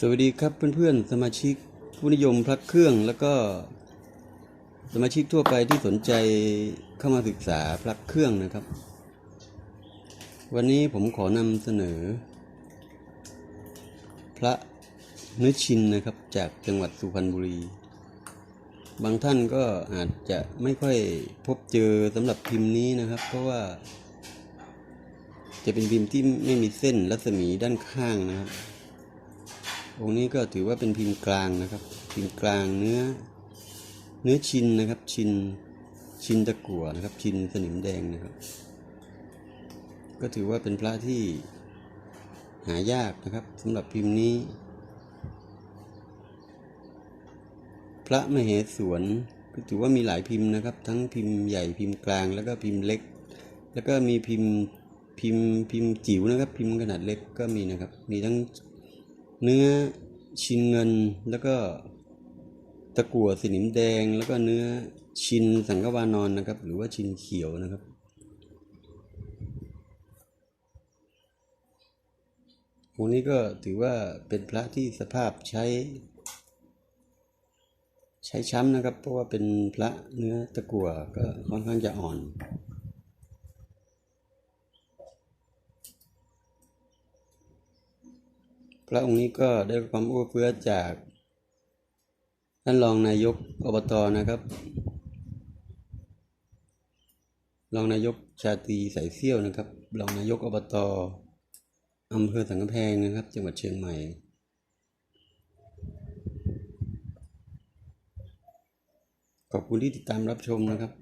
สวัสดีครับเพื่อนๆ สมาชิกผู้นิยมพระเครื่องแล้วก็สมาชิกทั่วไปที่สนใจเข้ามาศึกษาพระเครื่องนะครับ วันนี้ผมขอนำเสนอ พระเนื้อชินนะครับจากจังหวัดสุพรรณบุรี บางท่านก็อาจจะไม่ค่อยพบเจอสำหรับพิมพ์นี้นะครับ เพราะว่า จะเป็นพิมพ์ที่ไม่มีเส้นรัศมีด้านข้างนะครับ องค์นี้ก็ถือว่าเป็นพิมพ์กลางนะครับ พิมพ์กลางเนื้อ เนื้อชินนะครับ ชิน ชินตะกั่วนะครับ ชินสนิมแดงนะครับ ก็ถือว่าเป็นพระที่หายากนะครับสำหรับพิมพ์นี้ พระมเหสวนก็ถือว่ามีหลายพิมพ์นะครับ ทั้งพิมพ์ใหญ่พิมพ์กลางแล้วก็พิมพ์เล็ก แล้วก็มีพิมพ์พิมพ์พิมพ์จิ๋วนะครับ พิมพ์ขนาดเล็กก็มีนะครับ มีทั้ง เนื้อชินเงินแล้วก็ตะกั่วสนิมแดงแล้วก็เนื้อชินสังกวานอนนะครับ หรือว่าชินเขียวนะครับ องค์นี้ก็ถือว่าเป็นพระที่สภาพใช้ ใช้ช้ำนะครับ เพราะว่าเป็นพระเนื้อตะกั่วก็ค่อนข้างจะอ่อน พระองค์นี้ก็ได้ความอู้เฟื้อจากท่านรองนายกอบตนะครับ รองนายกชาตรีสายเซี่ยวนะครับ รองนายกอบตอำเภอสังกำแพงนะครับ จังหวัดเชียงใหม่ ขอบคุณที่ติดตามรับชมนะครับ